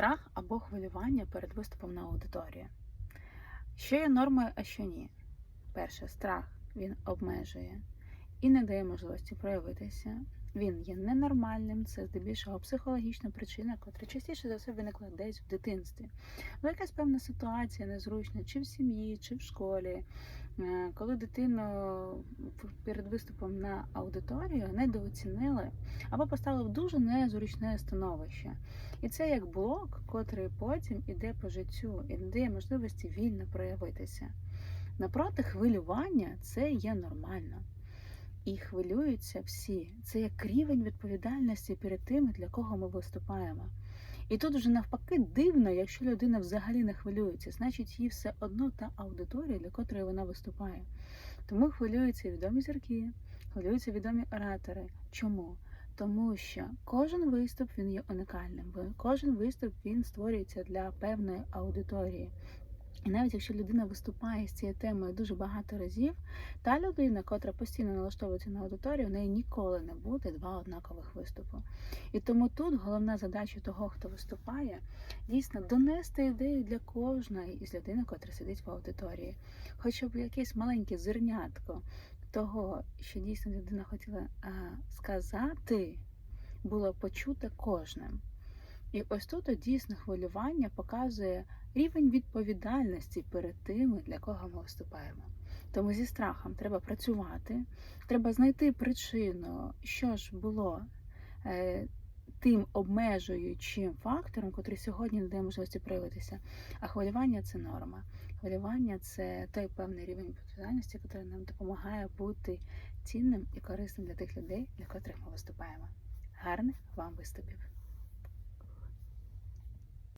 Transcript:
Страх або хвилювання перед виступом на аудиторії. Що є нормою, а що ні? Перше, страх він обмежує і не дає можливості проявитися. Він є ненормальним, це здебільшого психологічна причина, котра частіше за все виникла десь в дитинстві. Ну, якась певна ситуація незручна, чи в сім'ї, чи в школі, коли дитину перед виступом на аудиторію недооцінили або поставили в дуже незручне становище. І це як блок, котрий потім іде по життю і не дає можливості вільно проявитися. Напроти, хвилювання це є нормально. І хвилюються всі. Це як рівень відповідальності перед тими, для кого ми виступаємо. І тут вже навпаки дивно, якщо людина взагалі не хвилюється, значить їй все одно та аудиторія, для котрої вона виступає. Тому хвилюються відомі зірки, хвилюються відомі оратори. Чому? Тому що кожен виступ він є бо кожен виступ він створюється для певної аудиторії. І навіть якщо людина виступає з цією темою дуже багато разів, та людина, котра постійно налаштовується на аудиторію, в неї ніколи не буде два однакових виступи. І тому тут головна задача того, хто виступає, дійсно донести ідею для кожної із людини, котра сидить в аудиторії, хоча б якесь маленьке зернятко того, що дійсно людина хотіла сказати, було почуте кожним. І ось тут дійсно хвилювання показує рівень відповідальності перед тими, для кого ми виступаємо. Тому зі страхом треба працювати, треба знайти причину, що ж було е, тим обмежуючим фактором, котрий сьогодні не дає можливості проявитися. А хвилювання це норма. Хвилювання це той певний рівень відповідальності, який нам допомагає бути цінним і корисним для тих людей, для котрих ми виступаємо. Гарних вам виступів!